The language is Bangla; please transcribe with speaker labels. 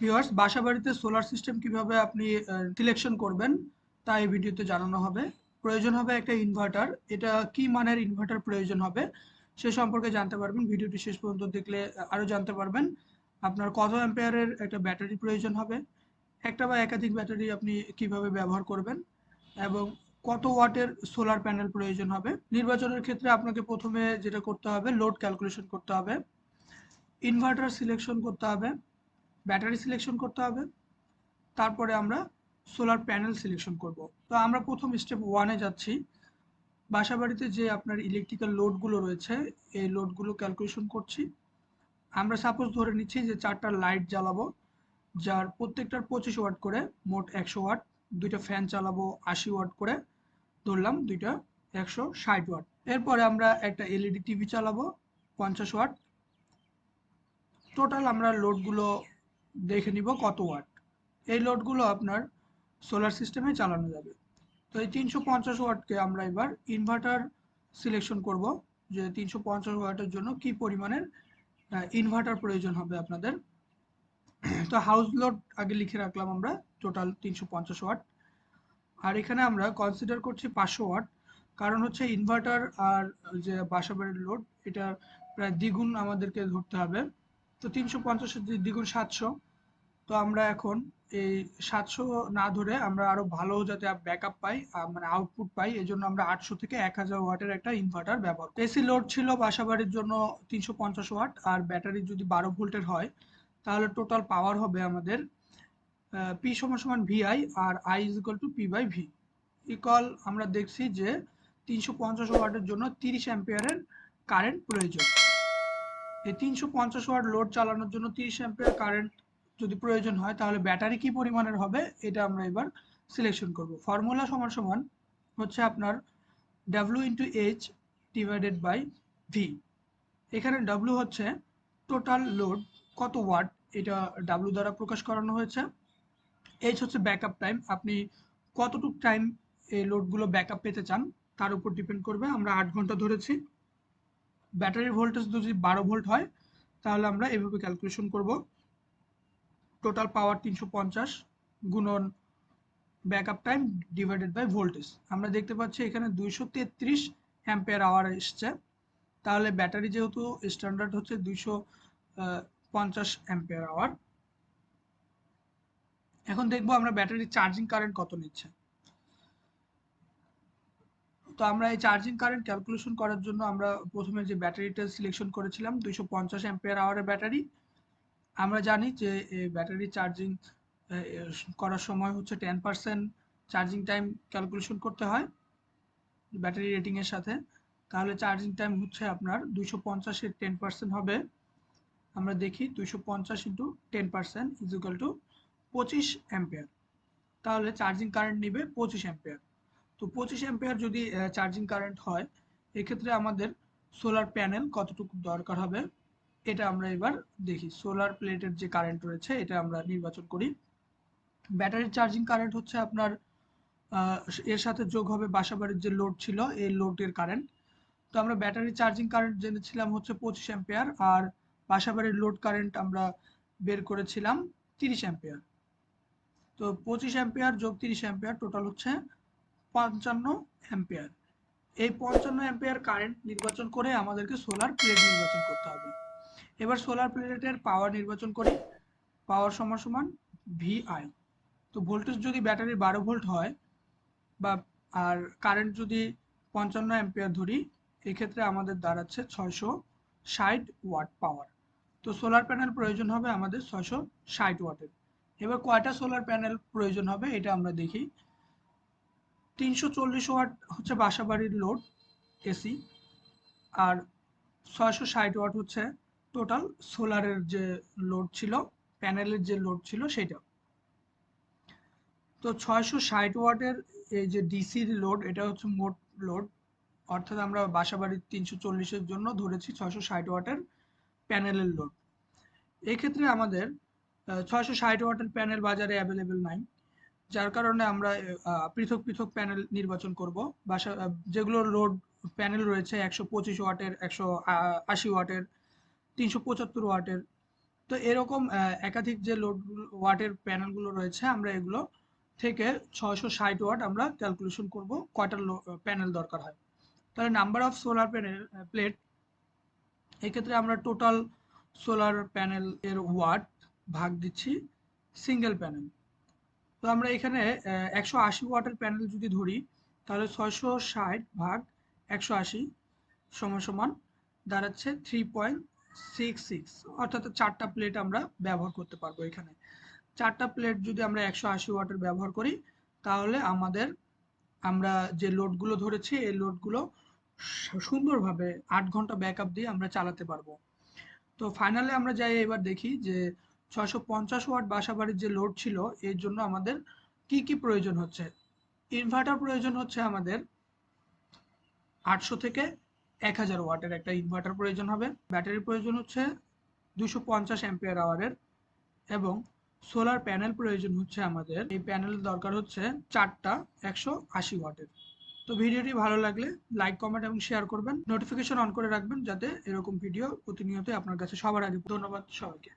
Speaker 1: ভিউয়ার্স বাসা বাড়িতে সোলার সিস্টেম কীভাবে আপনি সিলেকশন করবেন, তা এই ভিডিওতে জানানো হবে। প্রয়োজন হবে একটা ইনভার্টার এটা কি মানের ইনভার্টার প্রয়োজন হবে, সে সম্পর্কে জানতে পারবেন। ভিডিওটি শেষ পর্যন্ত দেখলে আরও জানতে পারবেন। আপনার কত অ্যাম্পেয়ারের একটা ব্যাটারি প্রয়োজন হবে? একটা বা একাধিক ব্যাটারি আপনি কীভাবে ব্যবহার করবেন? এবং কত ওয়াটের সোলার প্যানেল প্রয়োজন হবে? নির্বাচনের ক্ষেত্রে আপনাকে প্রথমে যেটা করতে হবে লোড ক্যালকুলেশন করতে হবে। ইনভার্টার সিলেকশন করতে হবে। ব্যাটারি সিলেকশন করতে হবে। তারপরে আমরা সোলার প্যানেল সিলেকশন করব। তো আমরা প্রথম স্টেপ ওয়ানে যাচ্ছি। বাসা বাড়িতে যে আপনার ইলেকট্রিক্যাল লোডগুলো রয়েছে, এই লোডগুলো ক্যালকুলেশন করছি। আমরা সাপোজ ধরে নিচ্ছি যে চারটা লাইট জ্বালাবো, যার প্রত্যেকটার পঁচিশ ওয়াট করে মোট একশো ওয়াট, দুইটা ফ্যান চালাবো আশি ওয়াট করে, ধরলাম দুইটা একশো ষাট ওয়াট। এরপরে আমরা একটা এলইডি টিভি চালাবো, পঞ্চাশ ওয়াট। টোটাল আমরা লোডগুলো দেখে নিব কত ওয়াট। এই লোডগুলো আপনার সোলার সিস্টেমে চালানো যাবে। তো এই তিনশো পঞ্চাশ ওয়াটকে আমরা এবার ইনভার্টার সিলেকশন করব যে তিনশো পঞ্চাশ ওয়াটের জন্য কি পরিমাণের ইনভার্টার প্রয়োজন হবে আপনাদের। তো হাউস লোড আগে লিখে রাখলাম আমরা টোটাল তিনশো পঞ্চাশ ওয়াট। আর এখানে আমরা কনসিডার করছি পাঁচশো ওয়াট। কারণ হচ্ছে ইনভার্টার আর যে বাসাবাড়ির লোড এটা প্রায় দ্বিগুণ আমাদেরকে ধরতে হবে। তো তিনশো পঞ্চাশের দ্বিগুণ সাতশো তো আমরা এখন এই সাতশো না ধরে আমরা আরও ভালো যাতে ব্যাকআপ পাই মানে আউটপুট পাই এই জন্য আমরা আটশো থেকে এক হাজার ওয়াটের একটা ইনভার্টার ব্যবহার এসি লোড ছিল বাসাবাড়ির জন্য তিনশো পঞ্চাশ ওয়াট, আর ব্যাটারি যদি বারো ভোল্টের হয়, তাহলে টোটাল পাওয়ার হবে আমাদের পি সমান সমান Vi R I is equal to P by V equal আমরা দেখছি যে তিনশো পঞ্চাশ ওয়াটের জন্য তিরিশ অ্যাম্পিয়ারের কারেন্ট প্রয়োজন। এই তিনশো পঞ্চাশ ওয়াট লোড চালানোর জন্য তিরিশ অ্যাম্পিয়ার কারেন্ট যদি প্রয়োজন হয়, তাহলে ব্যাটারি কি পরিমাণের হবে? এটা আমরা এবার সিলেকশন করব। ফর্মুলা সমান সমান হচ্ছে আপনার W into H divided by V এখানে ডাব্লিউ হচ্ছে টোটাল লোড কত ওয়াট এটা ডাব্লিউ দ্বারা প্রকাশ করানো হয়েছে। এইচ হচ্ছে ব্যাকআপ টাইম আপনি কতটুক টাইম এই লোডগুলো ব্যাকআপ পেতে চান, তার উপর ডিপেন্ড করবে। আমরা আট ঘণ্টা ধরেছি। ব্যাটারির ভোল্টেজ যদি বারো ভোল্ট হয়, তাহলে আমরা এভাবে ক্যালকুলেশন করব। টোটাল পাওয়ার তিনশো পঞ্চাশ গুণন backup time divided by voltage আমরা দেখতে পাচ্ছি এখানে দুইশো তেত্রিশ অ্যাম্পেয়ার আওয়ার এসছে। তাহলে ব্যাটারি যেহেতু স্ট্যান্ডার্ড হচ্ছে দুইশো পঞ্চাশ অ্যাম্পেয়ার আওয়ার এখন দেখব আমরা ব্যাটারি চার্জিং কারেন্ট কত নিচ্ছে। তো আমরা এই চার্জিং কারেন্ট ক্যালকুলেশন করার জন্য আমরা প্রথমে যে ব্যাটারিটা সিলেকশন করেছিলাম, দুইশো পঞ্চাশ অ্যাম্পেয়ার আওয়ারের ব্যাটারি। আমরা জানি যে ব্যাটারি চার্জিং করার সময় হচ্ছে ten percent charging time calculation করতে হয় ব্যাটারি রেটিংয়ের সাথে। তাহলে চার্জিং টাইম হচ্ছে আপনার দুইশো পঞ্চাশের টেন পার্সেন্ট হবে। আমরা দেখি দুইশো পঞ্চাশ into ten percent is equal to পঁচিশ অ্যাম্পেয়ার। তাহলে চার্জিং কারেন্ট নেবে পঁচিশ অ্যাম্পেয়ার। তো পঁচিশ অ্যাম্পেয়ার যদি চার্জিং কারেন্ট হয়, এক্ষেত্রে আমাদের সোলার প্যানেল কতটুকু দরকার হবে? এটা আমরা এবার দেখি। সোলার প্লেটের যে কারেন্ট রয়েছে, এটা আমরা নির্বাচন করি। ব্যাটারির চার্জিং কারেন্ট হচ্ছে আপনার এর সাথে যোগ হবে বাসাবাড়ির যে লোড ছিল, এই লোডের কারেন্ট তো আমরা ব্যাটারি চার্জিং কারেন্ট জেনেছিলাম হচ্ছে পঁচিশ অ্যাম্পেয়ার আর বাসাবাড়ির লোড কারেন্ট আমরা বের করেছিলাম তিরিশ অ্যাম্পেয়ার তো পঁচিশ অ্যাম্পেয়ার যোগ তিরিশ অ্যাম্পেয়ার টোটাল হচ্ছে পঞ্চান্ন অ্যাম্পেয়ার এই পঞ্চান্ন অ্যাম্পেয়ার কারেন্ট নির্বাচন করে আমাদেরকে সোলার প্লেট নির্বাচন করতে হবে। এবার সোলার প্লেটের পাওয়ার নির্বাচন করি। পাওয়ার সমান সমান ভিআই তো ভোল্টেজ যদি ব্যাটারির বারো ভোল্ট হয় বা, আর কারেন্ট যদি পঞ্চান্ন অ্যাম্পিয়ার ধরি, এক্ষেত্রে আমাদের দাঁড়াচ্ছে ছয়শো ষাট ওয়াট পাওয়ার তো সোলার প্যানেল প্রয়োজন হবে আমাদের ছয়শো ষাট ওয়াটের এবার কয়টা সোলার প্যানেল প্রয়োজন হবে এটা আমরা দেখি। তিনশো চল্লিশ ওয়াট হচ্ছে বাসাবাড়ির লোড এসি আর ছয়শো ষাট ওয়াট হচ্ছে টোটাল সোলারের যে লোড ছিল, প্যানেলের যে লোড ছিল সেটা। তো ছয়শো ষাট ওয়াটের এই যে ডিসির লোড, এটা হচ্ছে মোট লোড। অর্থাৎ আমরা বাসাবাড়ির তিনশো চল্লিশের জন্য ধরেছি ছয়শো ষাট ওয়াটের প্যানেলের লোড। এক্ষেত্রে আমাদের ছয়শো ষাট ওয়াটের প্যানেল বাজারে অ্যাভেলেবেল নাই। যার কারণে আমরা পৃথক পৃথক প্যানেল নির্বাচন করব। বাসা যেগুলোর লোড প্যানেল রয়েছে একশো পঁচিশ ওয়াটের, একশো আশি ওয়াটের তিনশো পঁচাত্তর ওয়াটের। তো এরকম একাধিক যে লোড ওয়াটের প্যানেলগুলো রয়েছে, আমরা এগুলো থেকে ছয়শো ষাট ওয়াট আমরা ক্যালকুলেশন করব, কয়টা প্যানেল দরকার হয়। তাহলে number of solar panel plate এক্ষেত্রে আমরা টোটাল সোলার প্যানেল এর ওয়াট ভাগ দিচ্ছি সিঙ্গেল প্যানেল তো আমরা এখানে একশো আশি ওয়াটের প্যানেল যদি ধরি, তাহলে ছয়শো ষাট ভাগ একশো আশি সমান সমান দাঁড়াচ্ছে থ্রি পয়েন্ট সিক্স সিক্স অর্থাৎ চারটা প্লেট আমরা ব্যবহার করতে পারব এখানে। চারটা প্লেট যদি আমরা একশো আশি ওয়াটের ব্যবহার করি, তাহলে আমাদের, আমরা যে লোডগুলো ধরেছি, এই লোডগুলো সুন্দরভাবে আট ঘণ্টা ব্যাকআপ দিয়ে আমরা চালাতে পারব। তো ফাইনালে আমরা যাই এবার দেখি যে ছয়শো পঞ্চাশ ওয়াট বাসাবাড়ির যে লোড ছিল, এর জন্য আমাদের কি কি প্রয়োজন হচ্ছে? ইনভার্টার প্রয়োজন হচ্ছে আমাদের আটশো থেকে এক হাজার ওয়াটের একটা ইনভার্টার প্রয়োজন হবে। ব্যাটারির প্রয়োজন হচ্ছে দুশো পঞ্চাশ অ্যাম্পিয়ার আওয়ারের এবং সোলার প্যানেল প্রয়োজন হচ্ছে আমাদের। এই প্যানেল দরকার হচ্ছে চারটা একশো আশি ওয়াটের। তো ভিডিওটি ভালো লাগলে লাইক কমেন্ট এবং শেয়ার করবেন। নোটিফিকেশন অন করে রাখবেন যাতে এরকম ভিডিও প্রতিনিয়তই আপনার কাছে সবার আগে ধন্যবাদ সবাইকে।